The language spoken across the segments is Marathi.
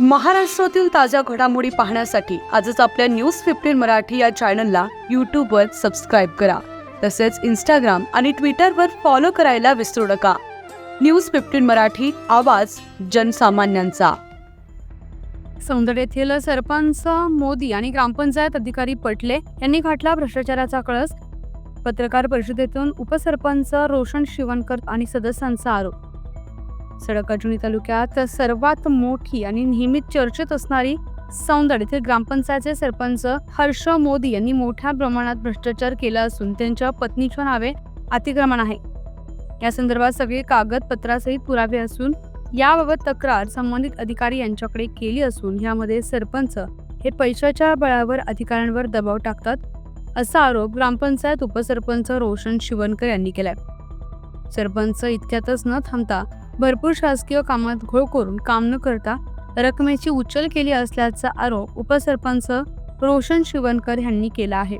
महाराष्ट्रातील ताज्या घडामोडी पाहण्यासाठी आजच आपल्या न्यूज फिफ्टीन मराठी या चॅनलला यूट्यूबवर सबस्क्राईब करा. तसेच इंस्टाग्राम आणि ट्विटरवर फॉलो करायला विसरू नका. न्यूज फिफ्टीन मराठी आवाज जनसामान्यांचा. सौंदड येथील सरपंच मोदी आणि ग्रामपंचायत अधिकारी पटले यांनी घातला भ्रष्टाचाराचा कळस. पत्रकार परिषदेतून उपसरपंच रोशन शिवणकर आणि सदस्यांचा आरोप. सडकाजुनी तालुक्यात सर्वात मोठी आणि नेहमीच चर्चेत असणारी सौंदड येथील ग्रामपंचायतचे सरपंच हर्ष मोदी यांनी मोठ्या प्रमाणात भ्रष्टाचार केला असून त्यांच्या पत्नीच्या नावे अतिक्रमण आहे. या संदर्भात सगळे कागदपत्रासहित पुरावे असून याबाबत तक्रार संबंधित अधिकारी यांच्याकडे केली असून यामध्ये सरपंच हे पैशाच्या बळावर अधिकाऱ्यांवर दबाव टाकतात असा आरोप ग्रामपंचायत उपसरपंच रोशन शिवणकर यांनी केलाय. सरपंच इतक्यातच न थांबता भरपूर शासकीय कामात घोळ करून काम न करता रकमेची उचल केली असल्याचा आरोप उपसरपंच रोशन शिवनकर यांनी केला आहे.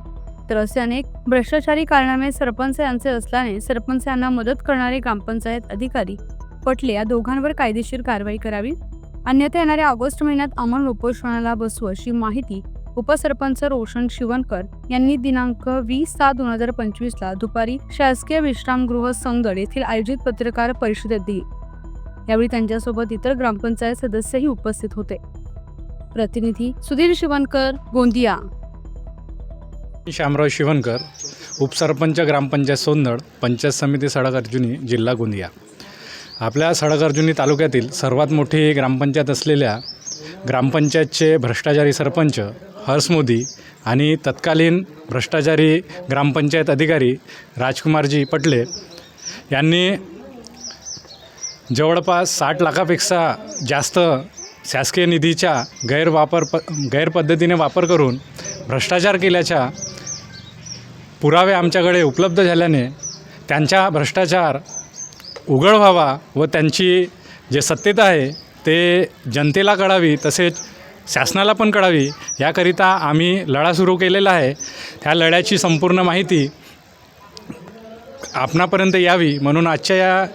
तर असे अनेक भ्रष्टाचारी कारणामे सरपंच यांचे असल्याने सरपंच यांना मदत करणारे ग्रामपंचायत अधिकारी पटले या दोघांवर कायदेशीर कारवाई करावी. अन्यथा येणाऱ्या ऑगस्ट महिन्यात अमल उपोषणाला बसू अशी माहिती उपसरपंच रोशन शिवनकर यांनी दिनांक वीस सात दोन हजार पंचवीसला दुपारी शासकीय विश्रामगृह संगड येथील आयोजित पत्रकार परिषदेत दिली. यावेळी त्यांच्यासोबत इतर ग्रामपंचायत सदस्यही उपस्थित होते. प्रतिनिधी सुधीर शिवणकर गोंदिया. श्यामराव शिवणकर उपसरपंच ग्रामपंचायत सोंदड पंचायत समिती सडक अर्जुनी जिल्हा गोंदिया. आपल्या सडक अर्जुनी तालुक्यातील सर्वात मोठी ग्रामपंचायत असलेल्या ग्रामपंचायतचे भ्रष्टाचारी सरपंच हर्ष मोदी आणि तत्कालीन भ्रष्टाचारी ग्रामपंचायत अधिकारी राजकुमारजी पटले यांनी जवळपास साठ लाखापेक्षा जास्त शासकीय निधीच्या गैरवापर प गैरपद्धतीने वापर करून भ्रष्टाचार केल्याच्या पुरावे आमच्याकडे उपलब्ध झाल्याने त्यांचा भ्रष्टाचार उघड व्हावा व त्यांची जे सत्तेत आहे ते जनतेला कळावी तसेच शासनाला पण कळावी याकरिता आम्ही लढा सुरू केलेला आहे. त्या लढ्याची संपूर्ण माहिती आपणापर्यंत यावी म्हणून आजच्या या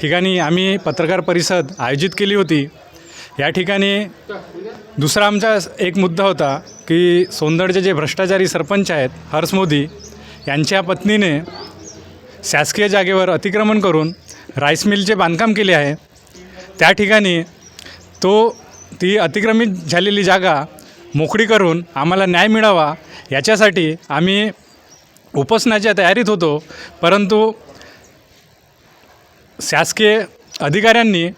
ठिकाणी आम्ही पत्रकार परिषद आयोजित केली होती. या ठिकाणी दुसरा आमचा एक मुद्दा होता की सोंदडचे जे भ्रष्टाचारी सरपंच आहेत हर्ष मोदी यांच्या पत्नीने शासकीय जागेवर अतिक्रमण करून राईस मिलचे बांधकाम केले आहे. त्या ठिकाणी तो ती अतिक्रमित झालेली जागा मोकळी करून आम्हाला न्याय मिळावा याच्यासाठी आम्ही उपोषणाच्या तयारीत होतो. परंतु शासकीय अधिकाऱ्यांनी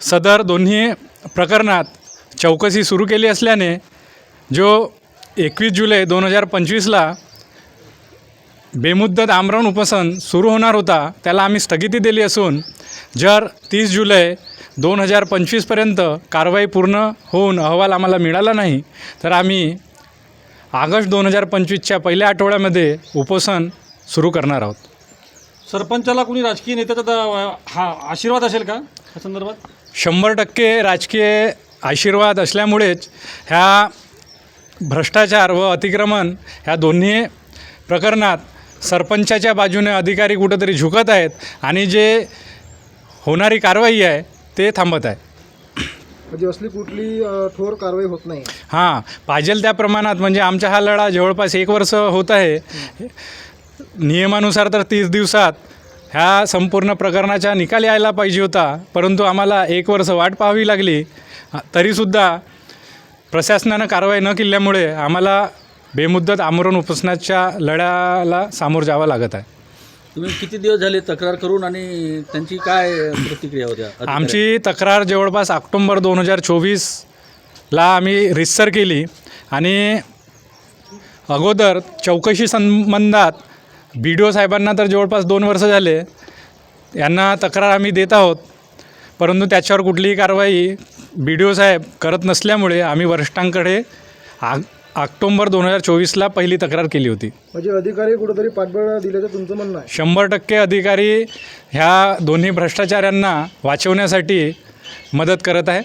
सदर दोन्ही प्रकरणात चौकशी सुरू केली असल्याने जो एकवीस जुलै दोन हजार पंचवीसला बेमुद्दत आमरण उपोषण सुरू होणार होता त्याला आम्ही स्थगिती दिली असून जर तीस जुलै दोन हजार पंचवीसपर्यंत कारवाई पूर्ण होऊन अहवाल आम्हाला मिळाला नाही तर आम्ही ऑगस्ट दोन हजार पंचवीसच्या पहिल्या आठवड्यामध्ये उपोषण सुरू करणार आहोत. सरपंचाला कोणी राजकीय नेत्याचा दा- हा आशीर्वाद असेल का? या संदर्भात? शंभर टक्के राजकीय आशीर्वाद असल्यामुळेच ह्या भ्रष्टाचार व अतिक्रमण ह्या दोन्ही प्रकरणात सरपंचाच्या बाजूने अधिकारी कुठंतरी झुकत आहेत आणि जे होणारी कारवाई आहे ते थांबत आहे. म्हणजे असली कुठली अ, ठोर कारवाई होत नाही. हां पाहिजेल त्या प्रमाणात. म्हणजे आमचा हा लढा जवळपास एक वर्ष होत आहे. नियमानुसार तर तीस दिवसात ह्या संपूर्ण प्रकरणाचा निकाल यायला पाहिजे होता परंतु आम्हाला एक वर्ष वाट पाहावी लागली. तरीसुद्धा प्रशासनानं कारवाई न केल्यामुळे आम्हाला बेमुद्दत आमरण उपोषणाच्या लढ्याला सामोरं जावं लागत आहे. तुम्ही किती दिवस झाले तक्रार करून आणि त्यांची काय प्रतिक्रिया होत्या? आमची तक्रार जवळपास ऑक्टोंबर दोन हजार चोवीसला आम्ही रितसर केली आणि अगोदर चौकशी संबंधात बी डी ओ साहेबांना तर जवळपास दोन वर्ष झाले. यांना तक्रार आम्ही देत आहोत. परंतु त्याच्यावर कुठलीही कारवाई बी डी ओ साहेब करत नसल्यामुळे आम्ही वरिष्ठांकडे आ ऑक्टोंबर दोन हजार चोवीसला पहिली तक्रार केली होती. म्हणजे अधिकारी कुठेतरी पाठबळ दिल्याचं तुमचं म्हणणं आहे. शंभर टक्के अधिकारी ह्या दोन्ही भ्रष्टाचाऱ्यांना वाचवण्यासाठी मदत करत आहे